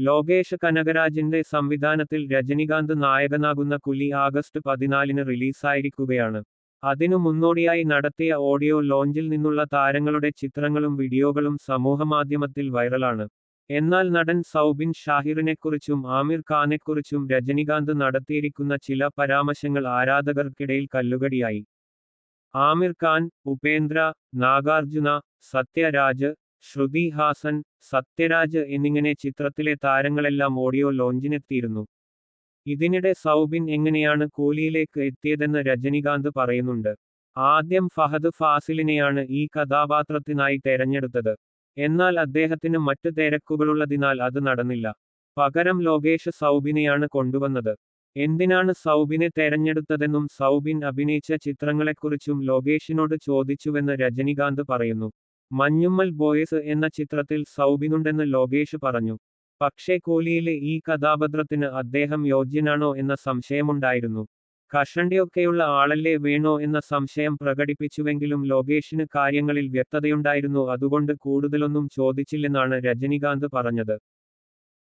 ലോകേഷ് കനകരാജിന്റെ സംവിധാനത്തിൽ രജനികാന്ത് നായകനാകുന്ന കുലി ആഗസ്റ്റ് പതിനാലിന് റിലീസായിരിക്കുകയാണ്. അതിനു മുന്നോടിയായി നടത്തിയ ഓഡിയോ ലോഞ്ചിൽ നിന്നുള്ള താരങ്ങളുടെ ചിത്രങ്ങളും വീഡിയോകളും സമൂഹമാധ്യമത്തിൽ വൈറലാണ്. എന്നാൽ നടൻ സൗബിൻ ഷാഹിറിനെക്കുറിച്ചും ആമിർ ഖാനെക്കുറിച്ചും രജനികാന്ത് നടത്തിയിരിക്കുന്ന ചില പരാമർശങ്ങൾ ആരാധകർക്കിടയിൽ കല്ലുകടിയായി. ആമിർ ഖാൻ ഉപേന്ദ്ര നാഗാർജുന സത്യരാജ് ശ്രുതി ഹാസൻ സത്യരാജ് എന്നിങ്ങനെ ചിത്രത്തിലെ താരങ്ങളെല്ലാം ഓഡിയോ ലോഞ്ചിനെത്തിയിരുന്നു. ഇതിനിടെ സൗബിൻ എങ്ങനെയാണ് കൂലിയിലേക്ക് എത്തിയതെന്ന് രജനികാന്ത് പറയുന്നുണ്ട്. ആദ്യം ഫഹദ് ഫാസിലിനെയാണ് ഈ കഥാപാത്രത്തിനായി തെരഞ്ഞെടുത്തത്. എന്നാൽ അദ്ദേഹത്തിന് മറ്റു തിരക്കുകളുള്ളതിനാൽ അത് നടന്നില്ല. പകരം ലോകേഷ് സൗബിനെയാണ് കൊണ്ടുവന്നത്. എന്തിനാണ് സൗബിനെ തെരഞ്ഞെടുത്തതെന്നും സൗബിൻ അഭിനയിച്ച ചിത്രങ്ങളെക്കുറിച്ചും ലോകേഷിനോട് ചോദിച്ചുവെന്ന് രജനികാന്ത് പറയുന്നു. മഞ്ഞുമ്മൽ ബോയ്സ് എന്ന ചിത്രത്തിൽ സൗബിനുണ്ടെന്ന് ലോകേഷ് പറഞ്ഞു. പക്ഷേ കോലിയിലെ ഈ കഥാപാത്രത്തിന് അദ്ദേഹം യോഗ്യനാണോ എന്ന സംശയമുണ്ടായിരുന്നു. കഷണ്ടിയൊക്കെയുള്ള ആളല്ലേ വേണോ എന്ന സംശയം പ്രകടിപ്പിച്ചുവെങ്കിലും ലോകേഷിന് കാര്യങ്ങളിൽ വ്യക്തതയുണ്ടായിരുന്നു. അതുകൊണ്ട് കൂടുതലൊന്നും ചോദിച്ചില്ലെന്നാണ് രജനികാന്ത് പറഞ്ഞത്.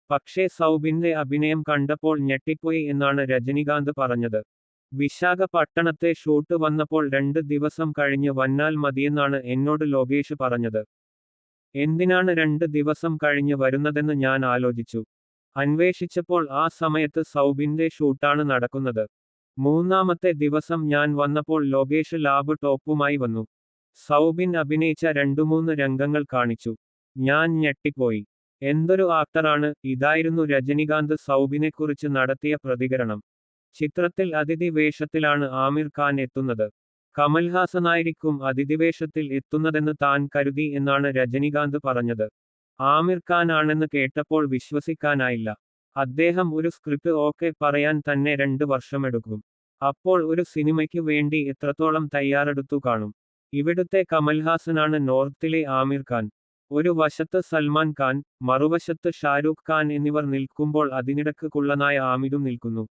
പക്ഷേ സൗബിന്റെ അഭിനയം കണ്ടപ്പോൾ ഞെട്ടിപ്പോയി എന്നാണ് രജനികാന്ത് പറഞ്ഞത്. വിശാഖപട്ടണത്തെ ഷൂട്ട് വന്നപ്പോൾ രണ്ട് ദിവസം കഴിഞ്ഞ് വന്നാൽ മതിയെന്നാണ് എന്നോട് ലോകേഷ് പറഞ്ഞത്. എന്തിനാണ് രണ്ട് ദിവസം കഴിഞ്ഞ് വരുന്നതെന്ന് ഞാൻ ആലോചിച്ചു. അന്വേഷിച്ചപ്പോൾ ആ സമയത്ത് സൗബിന്റെ ഷൂട്ടാണ് നടക്കുന്നത്. മൂന്നാമത്തെ ദിവസം ഞാൻ വന്നപ്പോൾ ലോകേഷ് ലാബ് ടോപ്പുമായി വന്നു. സൗബിൻ അഭിനയിച്ച രണ്ടുമൂന്ന് രംഗങ്ങൾ കാണിച്ചു. ഞാൻ ഞെട്ടിപ്പോയി. എന്തൊരു ആക്ടറാണ്. ഇതായിരുന്നു രജനികാന്ത് സൗബിനെക്കുറിച്ച് നടത്തിയ പ്രതികരണം. ചിത്രത്തിൽ അതിഥി വേഷത്തിലാണ് ആമിർ ഖാൻ എത്തുന്നത്. കമൽഹാസനായിരിക്കും അതിഥിവേഷത്തിൽ എത്തുന്നതെന്ന് താൻ കരുതി എന്നാണ് രജനികാന്ത് പറഞ്ഞത്. ആമിർ ഖാൻ ആണെന്ന് കേട്ടപ്പോൾ വിശ്വസിക്കാനായില്ല. അദ്ദേഹം ഒരു സ്ക്രിപ്റ്റ് ഓക്കെ പറയാൻ തന്നെ രണ്ട് വർഷമെടുക്കും. അപ്പോൾ ഒരു സിനിമയ്ക്ക് വേണ്ടി എത്രത്തോളം തയ്യാറെടുത്തു കാണും. ഇവിടുത്തെ കമൽഹാസനാണ് നോർത്തിലെ ആമിർ ഖാൻ. ഒരു വശത്ത് സൽമാൻ ഖാൻ മറുവശത്ത് ഷാരൂഖ് ഖാൻ എന്നിവർ നിൽക്കുമ്പോൾ അതിനിടക്ക് കുള്ളനായ ആമിരും നിൽക്കുന്നു.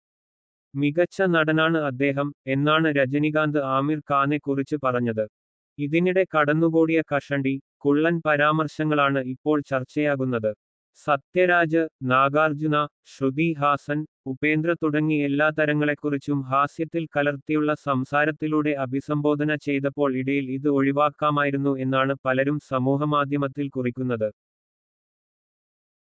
മികച്ച നടനാണ് അദ്ദേഹം എന്നാണ് രജനികാന്ത് ആമിർ ഖാനെ കുറിച്ച് പറഞ്ഞത്. ഇതിനിടെ കടന്നുകൂടിയ കഷണ്ടി കുള്ളൻ പരാമർശങ്ങളാണ് ഇപ്പോൾ ചർച്ചയാകുന്നത്. സത്യരാജ് നാഗാർജുന ശ്രുതി ഹാസൻ ഉപേന്ദ്ര തുടങ്ങി എല്ലാ തരങ്ങളെക്കുറിച്ചും ഹാസ്യത്തിൽ കലർത്തിയുള്ള സംസാരത്തിലൂടെ അഭിസംബോധന ചെയ്തപ്പോൾ ഇടയിൽ ഇത് ഒഴിവാക്കാമായിരുന്നു എന്നാണ് പലരും സമൂഹമാധ്യമത്തിൽ കുറിക്കുന്നത്.